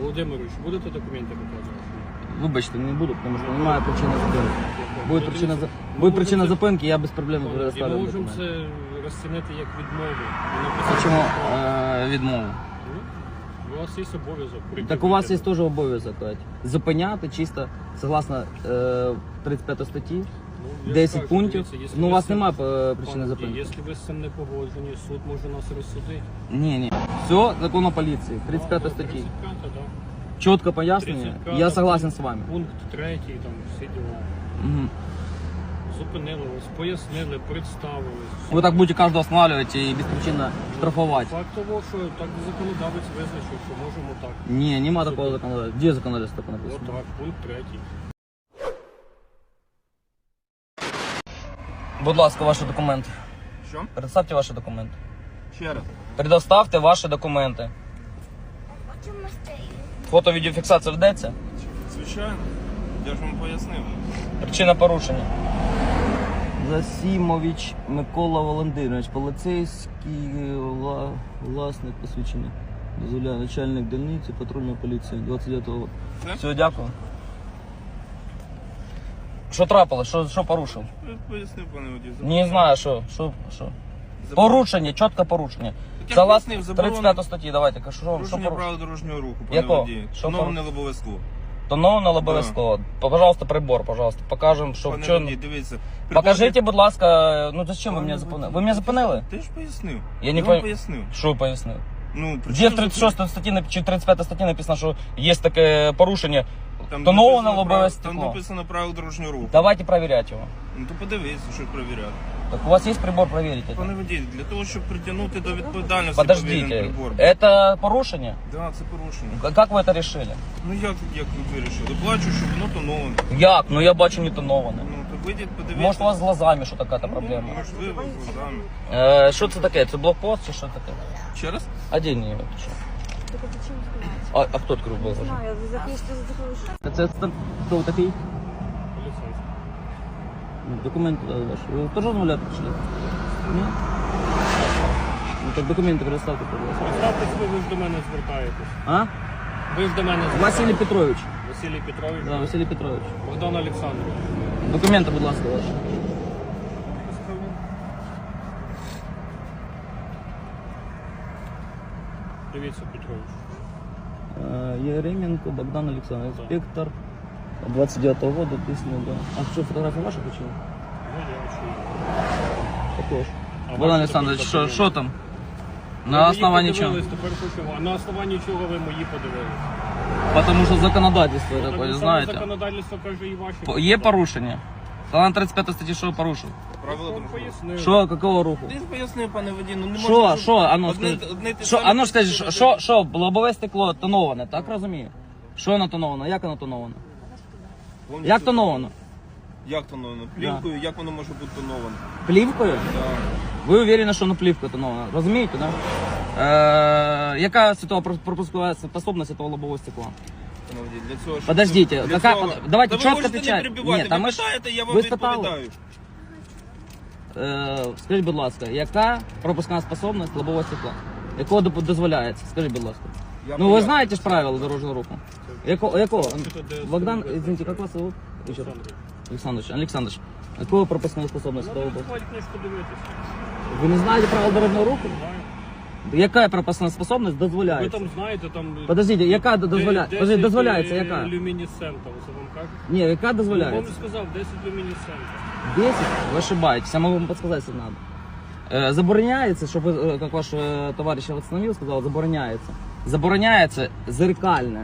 Володимирович, будете документи показувати? Вибачте, не буду, тому що немає причини зупинки. Буде Ну, причина, за- буде причина зупинки, я без проблем І ми предоставлю можемо документи. це розцінити як відмову. І написати, А чому що, е, відмову? ну, У вас є обов'язок. прийти Так у вас є теж обов'язок Кать. зупиняти чисто согласно е, 35 статті, Ну, я 10 скажу, пунктів. дивіться, якщо Ну у ви вас з цим- немає е, причини Пане, зупинки. Якщо ви з цим не погоджені, суд може нас розсудити. Ні, ні. Все, закон о поліції, 35 Ну, статті. 35, да. Чітко пояснення. 35, Я согласен з вами. Пункт третій, там всі діла. Угу. Зупинили вас, пояснили, представили. Ви так будете кожного останавливать і безпричинно штрафувати. Факт того, що так законодавець визначив, що можемо так. Ні, нема такого законодавства. Де законодавство таке написано? Отак, пункт третій. Будь ласка, ваші документи. Що? Представте ваші документи. Ще раз. Предоставте ваші документи. Фото-відеофіксація ведеться? Звичайно. Я ж вам пояснив. Причина порушення. Засімович Микола Володимирович, поліцейський вла- власник посвідчення. Дозволяє начальник дільниці патрульної поліції 29-го. Все? Все, дякую. Що трапилось? Що, що порушив? Я пояснив, пане водій. Не знаю, що. Що, що. Порушення, чітке порушення. я пояснив, заборонено. 35 статті, давайте, що, що Порушення порушення? правил дорожнього руху, пане Якого? водій. Що Шановне лобове скло. Тоновано обов'язково. Пожалуйста, прибор, пожалуйста. Покажемо, що Пане в чому. водій, дивіться. Покажіть, будь ласка, ну зачем ви Пане мене водій. зупинили? Ви мене зупинили? Ти ж пояснив. Я не вам пояснив. Що пояснив? Ну, Де в 36 статті нап- чи 35 статті написано, що є таке порушення. Там тоноване написано лобове прав- стекло. Там написано правил дорожнього руху. Давайте проверять його. Ну то подивіться, що перевіряти. Так у вас є прибор, проверить Пане это? водій, для того, щоб притягнути до відповідальності Подождите, повинен прибор. это порушення? Да, це порушення. К- Как ви це решили? Ну як, як ви вирішили? Бачу, що воно тоноване. Як? Ну я бачу не тоноване. Ну, то вийдіть, подивіться. Може у вас з глазами що така проблема? Ну, можливо, з глазами. Е, Що це таке? Це блокпост чи що таке? Ще раз? А де ні? Що? Так это чем сказать? А, а хто відкрив блокпост? Знаю, запишите за такой Це це хто такий? Поліцейський. Документи дали ваші. Ви теж розмовляти прийшли? Ні? Ну так документи предоставте, будь ласка. Представтесь ви, ви ж до мене звертаєтесь. А? Ви ж до мене звертаєтесь. Василій Петрович. Василій Петрович. Да, Василій Петрович. Богдан Олександрович. Документи, будь ласка, ваші. Дивіться, Петрович. Е, Єременко Богдан Олександрович, інспектор 29-го года, пісня, да. А що, фотографія ваша почала? Ну, я чую. Також. А Богдан ваші Олександрович, що, документи? що там? Ви На мої основании чого? подивились, Тепер хочемо. А на основанні чого ви мої подивились? Потому що законодательство Тому таке, саме знаєте. Законодавство каже і ваші. По- Є порушення? Та на 35 статті що порушив? Правила Вам дорожнього руху. пояснив. Що, якого руху? Ти ж пояснив, пане водій, ну не Що, можна... що, а ну одне- скажи. одне й те Що, саме ну скажи, що, що, лобове стекло тоноване, так розумію? Що воно тоноване? Як воно тоноване? Повністю- Як тоновано? Як тоновано? Плівкою, як воно може бути тоновано? Плівкою? Да. Ви уверені, що воно плівка тонована? Розумієте, да? Е, яка світова про- пропускова способність цього лобового стекла? Пане для цього, щоб- Подождите, для какая- цього- давайте Та ви чітко можете не отвечать. перебивати. Ні, та ви ми ж- питаєте, я вам ви спитали. відповідаю. Е, скажіть, будь ласка, яка пропускна способність лобового стекла? Якого доп- дозволяється? Скажіть, будь ласка. Я Ну, ви поясню. знаєте ж правила дорожнього руху? Яко, якого? Богдан, извините, как вас зовут? Еще раз. Олександрович. Александрович, якого пропускної способності? Книжку дивитися. Ви не знаєте правил дорожнього руху? Знаю. Яка пропускна способність Ви дозволяється? там знаєте, там... Подождите, яка де- дозволяється? 10 Подождите, дозволяється, е, яка? Люмінесцента, це вам кажуть? Ні, яка Я вам дозволяється? сказав, 10 люмінесцента. 10? Вы ошибаетесь, я могу вам подсказать, если надо. Э, Забороняется, чтобы, э, как ваш э, товарищ остановил, сказал, забороняется. Забороняється зеркальне,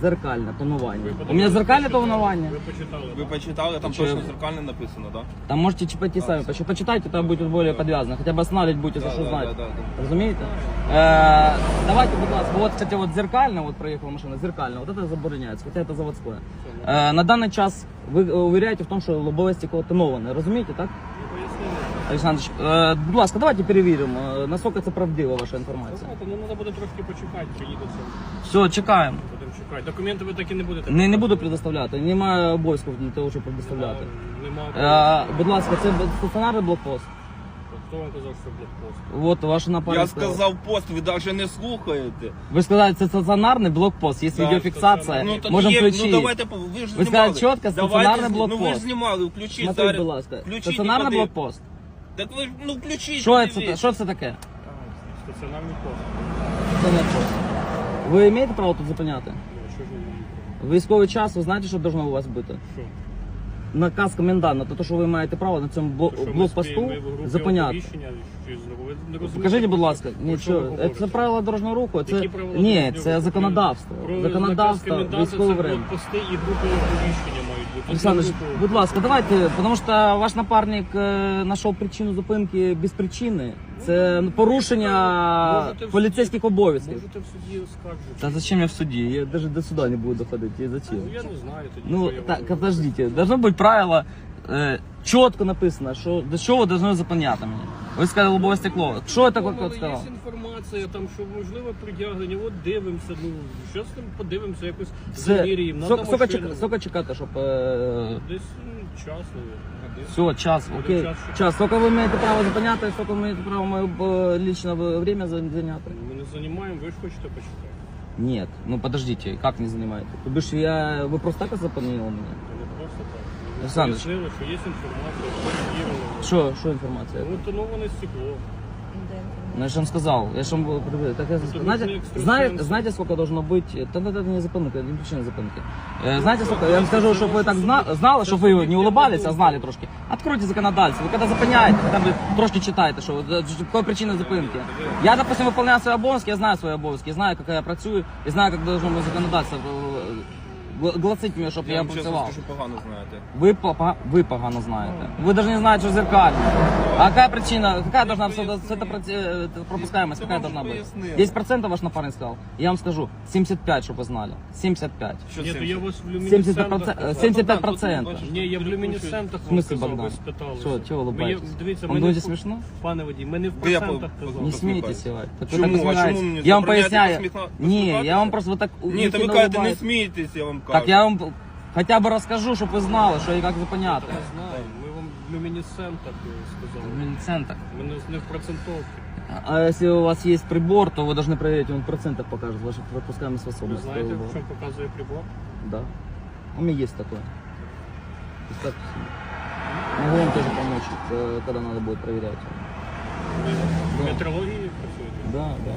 зеркальне тонування. Ви У мене подивились, зеркальне почитали? тонування. Ви почитали. Ви так? почитали, там Чи- точно зеркально написано, так? Там можете чипати сами, почи- почитайте, там будет более подвязано. Хотя бы останавливать будете, за Да, що да, знати. да, да, да. Розумієте? Е, давайте, будь ласка, вот, кстати, вот зеркально, вот проехала машина, зеркально, вот это забороняется, хотя это заводское. Е, на даний час ви е, уверяєте в тому, що лобове стекло тоноване, розумієте, так? Ви. Олександрович, е, будь ласка, давайте перевіримо, е, наскільки це правдива ваша інформація. Слухайте, ну треба буде трошки почекати, приїдеться. Все, чекаємо. Будемо чекати. Документи ви так і не будете. Не, не буду предоставляти, немає обов'язків для того, щоб предоставляти. Нема. Е, будь ласка, це стаціонарний блокпост. Хто вам казав, що блокпост? Вот ваш напарник. Я сказав пост, ви навіть не слухаєте. Ви сказали, це стаціонарний блокпост, є Да, відеофіксація, Ну, так можемо є, включити. Ну давайте, по- ви ж Ви знімали. сказали чітко, Давайте стаціонарний зні- Ну ви блокпост. ж знімали, включіть Смотрите, зараз. будь ласка. Включіть Стаціонарний подивіться. блокпост. Так ви ж, ну включіть. Що це, подивіться. що це таке? Стаціонарний пост. Це не пост. Ви маєте право тут зупиняти? Що ж ви мені? Військовий час, ви знаєте, що должно у вас бути? Що? Наказ коменданта, то, що ви маєте право на цьому бло- Що ми блокпосту спі- в групі зупиняти. оповіщення, чи знову? Не розумієте, Покажіть, будь ласка, що- про що нічого, ви це правила дорожнього руху, це Які правила ні, дорожнього це руху? законодавство. Про Законодавство, наказ коменданта військове це время. блокпости і групи оповіщення. Олександр, Це групи- будь ласка, давайте, тому що ваш напарник е, знайшов причину зупинки без причини. Це порушення Можете в поліцейських обов'язків. Можете в суді оскаржити. Та зачем я в суді? Я навіть до суда не буду доходити. Я зачем? Ну, я не знаю тоді, Ну, що я так, вам- подождите, должно быть правило, э, четко написано, що до чого ви должны зупиняти мене. Ви сказали лобове стекло. Що Ну, таке але сказав? Є інформація, там, що можливо притягнення, от дивимося, ну, зараз там подивимося, якось чека- скільки чекати, щоб... Е, Десь ну, час, наверное. все, час, окей. час, що- Час. Скільки ви маєте право зупиняти, скільки ви маєте право моє е, лічне время за- зайняти? Ми не займаємо, ви ж хочете почитати. Нет, ну подождите, как не занимаете? То бишь я... Вы просто так запомнили меня? Не просто так. Ми Олександр. пояснили, що є інформація, перевірили. Что, что информация? Ну, тоноване стекло. Ну, я же вам сказал, я же вам был предупредил. Так я, Это знаете, нужно экстрасенс. знаете, знаете, сколько должно быть? Тогда это не запомника, не причина запомники. Э, знаете, сколько? Я вам скажу, чтобы вы так зна- знали, чтобы вы не улыбались, а знали трошки. Откройте законодательство. Вы когда зупиняєте, хотя бы трошки читайте, що е, какая причина зупинки. Я, допустим, выполняю свои обов'язки, я знаю свои обов'язки, я знаю, как я працюю, и знаю, как должно быть законодательство. Гла- Гласить мені, щоб Я я вам чесно працював. скажу, погано знаєте. Вы, пога- вы погано знаете. Вы даже не знаете, что зеркально. А какая причина? Какая должна все это, это проти- э, это пропускаемость? Я Какая вам должна же быть? пояснил. 10% ваш напарник сказал. Я вам скажу, 75, чтобы вы знали. 75. Що Ні, це? то я вас в 75%, люмінесцентах... э, 75%. Бачиш, Ні, я в люмінесцентах В вам смысле, сказав, Богдан? ви спитали. Що, чого Ми є- улыбаетесь? Дивіться, Вам ми не дуже в- смішно? Пане водій, ми не в Ви я процентах по- казали. Не посміхаюсь. смейтесь, Ивай. Так вы Чому? так А чому посміхаєтесь. мені Я вам забороняєте поясняю. посміхна- Не, я посміхатися? вам просто так Ні, то ви ехидно кажете, не улыбаюсь. смійтесь, я вам кажу. Так я вам хотя бы расскажу, чтобы вы знали, что и как зупиняти. Ми знаємо, ми вам в люмінесцентах е, сказали. Центр. Ми не, не в процентовці. А если у вас есть прибор, то вы должны проверить, он в процентах покажет вашу пропускаемость Ви способность. знаєте, в чому показує прибор? Да. У меня есть такое. Так, могу вам тоже помочь, э, когда надо будет проверять. Ви в Да. метрології працюєте? Да, да.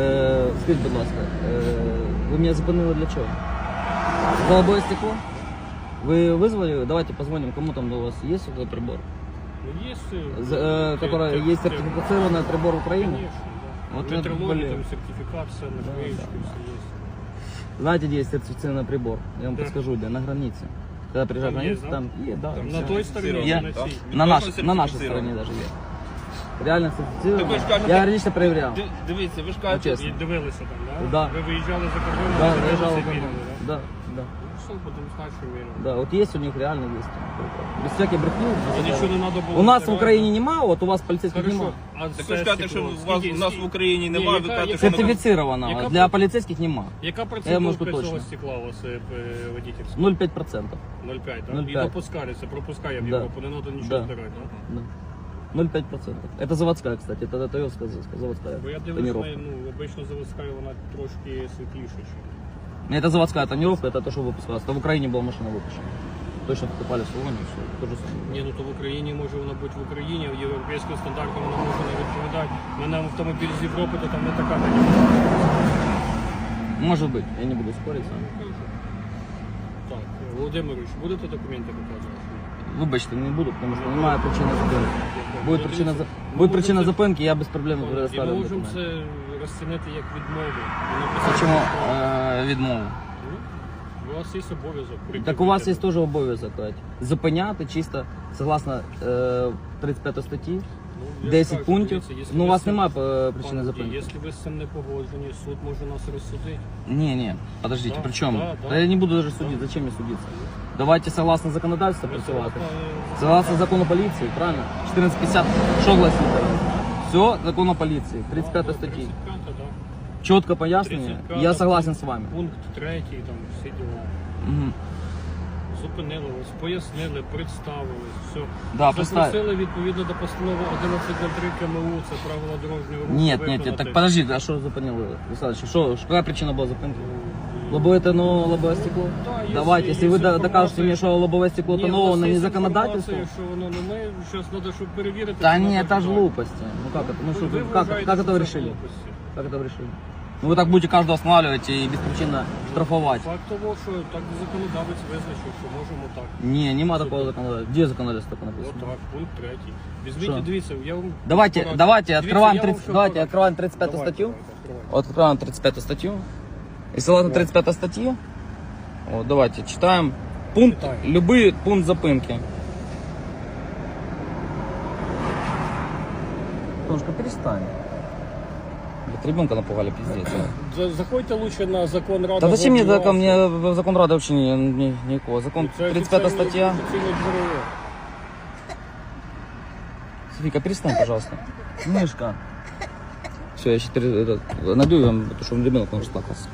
Е, скажіть, будь ласка, е, ви мене зупинили для чого? Голубое стекло? Вы вызвали? Давайте позвоним, кому там у вас есть такой прибор? Ну, є... е, За- э, те- который те- есть те- сертифицированный прибор Украины? Конечно, да. Вот В это, метрології, блин. там сертифікат, все на Да, книжці, да, все є. Знаете, где есть сертифицированный прибор? Я вам Да. подскажу, где? На границе. Когда приезжаешь на Там границу, есть, да? там и да. Там На все той стороні, сертифицировано, на так? цій. На, Відносно наш, на нашей сертифицировано. стороне даже есть. Реально Так ви ж кажете- Я раньше проверял. Ди- Дивіться, ви ж Ну, кажете, чесно. І дивилися там, да? Да. Ви виїжджали за кордон, Да, дивилися, заезжал в міряли, да? Да. Ну, Що, будемо знати, що вірили. Да, вот есть у них реально есть. Без всяких брехни. А нічого не треба було. У нас в збирати. Україні нема, от у вас поліцейських Хорошо. нема. А так ви ж кажете, що у вас у нас в Україні Ні, немає, ви яка- кажете, яка що на- Сертифицированного. Яка Для поліцейських нема. Яка Я можу процентовка цього точно. стекла у вас е, е, водительська? 0,5%. 0,5, так? 0,5. І допускається, пропускає в Да. Європу, не треба нічого Да. збирати, так? Да. 0,5%. Это заводская, кстати. Это Тойотская заводская Бо я дивлюсь, тонировка. ну, обично заводська, вона трошки світліша. ніж. Это заводская тонировка, это то, что выпускалось. Это в Украине была машина выпущена. Точно покупали в салоне, все. То же самое. Ні, ну то в Україні може вона бути в Україні, а в європейським стандартам вона може не відповідати. У мене автомобіль з Європи, то там не така Может быть, я не буду спорить с вами. Так, Володимирович, будете документи показувати? Вибачте, не буду, тому що немає причини зупинки. Буде Ну, причина, за- буде причина зупинки, я без проблем І ми предоставлю можемо документи. це розцінити як відмову. І написати, Чому е, відмову? ну, У вас є обов'язок. Так у вас є теж обов'язок Кать, зупиняти чисто согласно е, 35 статті, Ну, 10 скажу, пунктів. Ну у вас з немає е, причини зупинки. Якщо ви з цим не погоджені, суд може нас розсудити. Не, не, подождите, Да, при чем? да, да. Да я не буду даже судить, зачем мне судиться? Давайте согласно законодательству Ви працювати. согласно, Согласно закону полиции, правильно? 1450, что гласит? Все, закон о полиции, 35 ну, статьи. 35, да. Четко пояснение, 35, я согласен с вами. Пункт третій, там всі діла. Мгм зупинили вас, пояснили, представились, все. Да, представ- Запросили відповідно до постанови 1103 КМУ, це правила дорожнього руху. Нет, нет, виконати. нет, так подожди, а что зупинили? Олександр, що, що, яка причина була зупинки? Лобове тоно, лобове стекло? Да, є- Давайте, є если вы до- інформація. докажете мне, что лобовое стекло Ні, тонуло у вас на є незаконодательство? інформація, Що воно, ну ми зараз треба, щоб перевірити. Да це нет, надо это же ждать. глупости. Ну как это? Ну Ви- что, ви как, вважаєте, как що это вы це решили? глупості. Как это вы решили? Ну вы так будете каждого останавливать и беспричинно штрафовать. Факт того, що так законодавець визначив, що можемо так. Не, нема такого законодательства. Где законодательство такое написано? Отак, пункт третій. Візьміть, Що? і дивіться, я вам Давайте, пораджу. давайте, Дивіться, открываем, я вам 30, що давайте пораджу. открываем 35 Давайте, статью. давайте, Вот открываем 35 статью. И согласно 35 статьи, вот, давайте, читаем пункт, Читаем. любый пункт запынки. Тонушка, перестань. Вот ребенка напугали, пиздец. За- Заходьте лучше на закон Ради. Да зачем мне Госдепу. закон, мне в закон Рады вообще не, не, никакого. Закон Це 35 офіційне- статья. офіційне джерело. Софика, перестань, пожалуйста. Мышка. Все, я сейчас найду вам, потому что ребенок может плакаться.